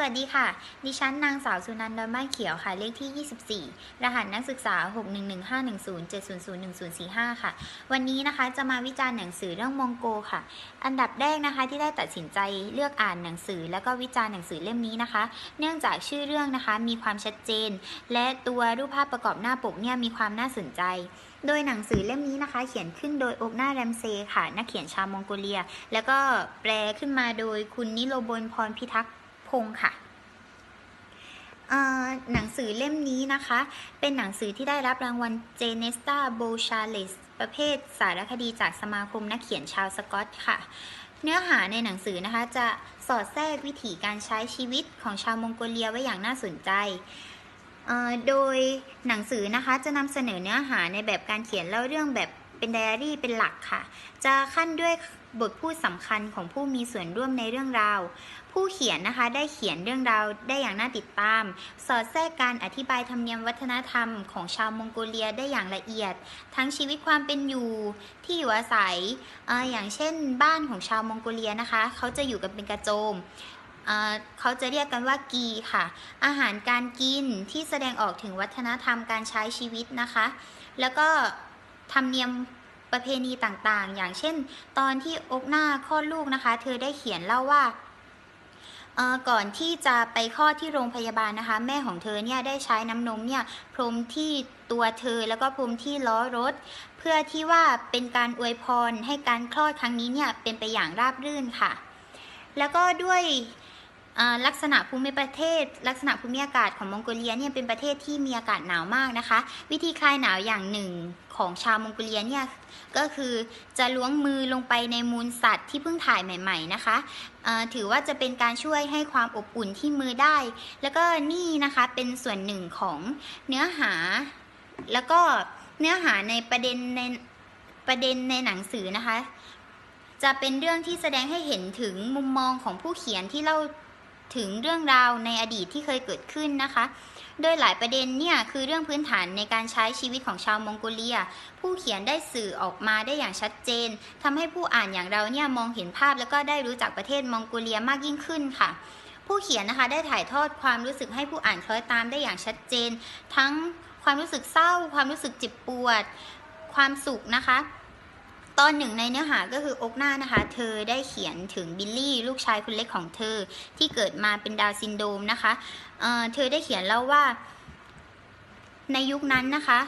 สวัสดีค่ะ ดิฉันนางสาวสุนันท์ดอนบ้านเขียวค่ะ เลขที่ 24 รหัสนักศึกษา 6115107001045 ค่ะ วันนี้นะคะจะมาวิจารณ์หนังสือเรื่องมองโกค่ะ อันดับแรกนะคะที่ได้ตัดสินใจเลือกอ่านหนังสือ แล้วก็วิจารณ์หนังสือเล่มนี้นะคะ เนื่องจากชื่อเรื่องนะคะมีความชัดเจน และตัวรูปภาพประกอบหน้าปกเนี่ยมีความน่าสนใจ โดยหนังสือเล่มนี้นะคะ เขียนขึ้นโดยโอกนาแรมเซค่ะ นักเขียนชาวมองโกเลีย แล้วก็แปลขึ้นมาโดยคุณนิโรบลพรพิทักษ์ พงศ์ค่ะหนังสือเล่มนี้นะคะ เป็นหนังสือที่ได้รับรางวัลเจเนสตาโบชาเลสประเภทสารคดีจากสมาคมนักเขียนชาวสกอตค่ะ เนื้อหาในหนังสือนะคะ จะสอดแทรกวิถีการใช้ชีวิตของชาวมองโกเลียไว้อย่างน่าสนใจ โดยหนังสือนะคะจะนำเสนอเนื้อหาในแบบการเขียนเล่าเรื่องแบบ เป็นไดอารี่เป็นหลักค่ะ จะขั้นด้วยบทพูดสำคัญของผู้มีส่วนร่วมในเรื่องราว ผู้เขียนนะคะได้เขียนเรื่องราวได้อย่างน่าติดตาม สอดแทรกการอธิบายธรรมเนียมวัฒนธรรมของชาวมองโกเลียได้อย่างละเอียด ทั้งชีวิตความเป็นอยู่ที่อยู่อาศัยออย่างเช่น บ้านของชาวมองโกเลียนะคะ เขาจะอยู่กันเป็นกระโจมเขาจะเรียกกันว่ากีค่ะ อาหารการกินที่แสดงออกถึงวัฒนธรรมการใช้ชีวิตนะคะ แล้วก็ ธรรมเนียมประเพณีต่างๆ อย่างเช่น ตอนที่อกหน้าคลอดลูกนะคะ เธอได้เขียนเล่าว่าก่อนที่จะไปคลอดที่โรงพยาบาลนะคะ แม่ของเธอเนี่ยได้ใช้น้ำนมเนี่ยพรมที่ตัวเธอแล้วก็พรมที่ล้อรถ เพื่อที่ว่าเป็นการอวยพรให้การคลอดครั้งนี้เนี่ยเป็นไปอย่างราบรื่นค่ะ แล้วก็ด้วยลักษณะภูมิประเทศ ลักษณะภูมิอากาศของมองโกเลียเนี่ยเป็นประเทศที่มีอากาศหนาวมากนะคะ วิธีคลายหนาวอย่างหนึ่ง ของชาวมองโกเลียเนี่ยก็คือจะล้วงมือลงไปในมูลสัตว์ที่เพิ่งถ่ายใหม่ๆนะคะถือว่าจะเป็นการช่วยให้ความอบอุ่นที่มือได้ แล้วก็นี่นะคะเป็นส่วนหนึ่งของเนื้อหา แล้วก็เนื้อหาในประเด็นในประเด็นในหนังสือนะคะ จะเป็นเรื่องที่แสดงให้เห็นถึงมุมมองของผู้เขียนที่เล่าถึงเรื่องราวในอดีตที่เคยเกิดขึ้นนะคะ โดยหลายประเด็นเนี่ยคือเรื่องพื้นฐานในการใช้ชีวิตของชาวมองโกเลีย ผู้เขียนได้สื่อออกมาได้อย่างชัดเจนทำให้ผู้อ่านอย่างเราเนี่ยมองเห็นภาพแล้วก็ได้รู้จักประเทศมองโกเลียมากยิ่งขึ้นค่ะ ผู้เขียนนะคะได้ถ่ายทอดความรู้สึกให้ผู้อ่านคล้อยตามได้อย่างชัดเจน ทั้งความรู้สึกเศร้า ความรู้สึกเจ็บปวด ความสุขนะคะ ตอนหนึ่งในเนื้อหาก็คืออกหน้านะคะ เธอได้เขียนถึงบิลลี่ลูกชายคนเล็กของเธอที่เกิดมาเป็นดาวซินโดมนะคะเเธอได้เขียนเล่าว่า ในยุคนั้นนะคะ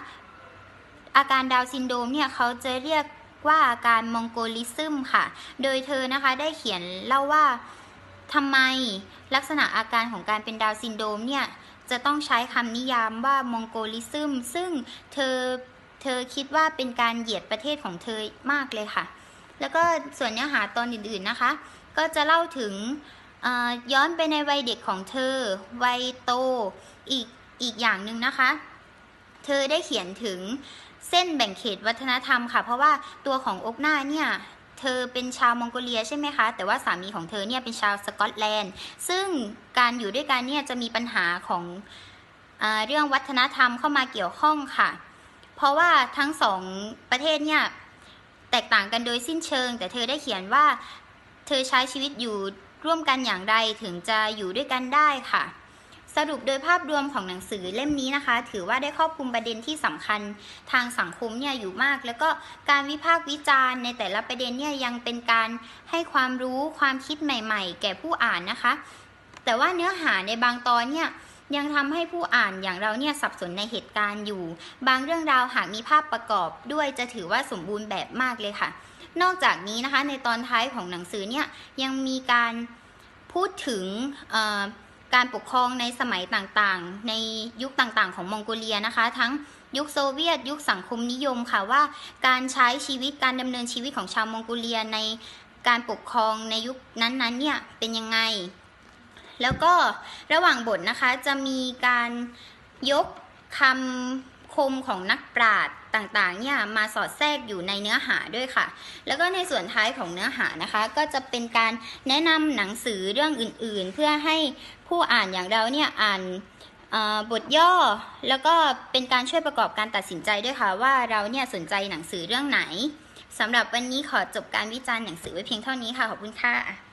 อาการดาวซินโดมเนี่ยเขาจะเรียกว่าอาการมองโกลิซึมค่ะ โดยเธอนะคะได้เขียนเล่าว่าทำไมลักษณะอาการของการเป็นดาวซินโดมเนี่ยจะต้องใช้คำนิยามว่ามองโกลิซึม ซึ่งเธอ เธอคิดว่าเป็นการเหยียดประเทศของเธอมากเลยค่ะ แล้วก็ส่วนเนื้อหาตอนอื่นๆนะคะ ก็จะเล่าถึงย้อนไปในวัยเด็กของเธอ วัยโตอีกอีกอย่างหนึ่งนะคะ เธอได้เขียนถึงเส้นแบ่งเขตวัฒนธรรมค่ะ เพราะว่าตัวของอกหน้าเนี่ยเธอเป็นชาวมองโกเลียใช่ไหมคะ แต่ว่าสามีของเธอเนี่ยเป็นชาวสกอตแลนด์ ซึ่งการอยู่ด้วยกันเนี่ยจะมีปัญหาของอเรื่องวัฒนธรรมเข้ามาเกี่ยวข้องค่ะ เพราะว่าทั้งสองประเทศเนี่ยแตกต่างกันโดยสิ้นเชิง แต่เธอได้เขียนว่า เธอใช้ชีวิตอยู่ร่วมกันอย่างไรถึงจะอยู่ด้วยกันได้ค่ะ สรุปโดยภาพรวมของหนังสือเล่มนี้นะคะ ถือว่าได้ครอบคลุมประเด็นที่สำคัญทางสังคมเนี่ยอยู่มาก แล้วก็การวิพากษ์วิจารณ์ในแต่ละประเด็นเนี่ยยังเป็นการให้ความรู้ความคิดใหม่ ๆ แก่ผู้อ่านนะคะ แต่ว่าเนื้อหาในบางตอนเนี่ย ยังทำให้ผู้อ่านอย่างเราเนี่ยสับสนในเหตุการณ์อยู่ บางเรื่องราวหากมีภาพประกอบด้วยจะถือว่าสมบูรณ์แบบมากเลยค่ะ นอกจากนี้นะคะในตอนท้ายของหนังสือเนี่ยยังมีการพูดถึงการปกครองในสมัยต่างๆ ในยุคต่างๆ ของมองโกเลียนะคะ ทั้งยุคโซเวียต ยุคสังคมนิยมค่ะว่า การใช้ชีวิตการดำเนินชีวิตของชาวมองโกเลียในการปกครองในยุคนั้นๆเนี่ยเป็นยังไง แล้วก็ระหว่างบทนะคะจะมีการยกคำคมของนักปราชญ์ต่างๆเนี่ยมาสอดแทรกอยู่ในเนื้อหาด้วยค่ะ แล้วก็ในส่วนท้ายของเนื้อหานะคะ ก็จะเป็นการแนะนำหนังสือเรื่องอื่นๆ เพื่อให้ผู้อ่านอย่างเราเนี่ยอ่านบทย่อแล้วก็เป็นการช่วยประกอบการตัดสินใจด้วยค่ะ ว่าเราเนี่ยสนใจหนังสือเรื่องไหนสำหรับวันนี้ขอจบการวิจารณ์หนังสือไว้เพียงเท่านี้ค่ะ ขอบคุณค่ะ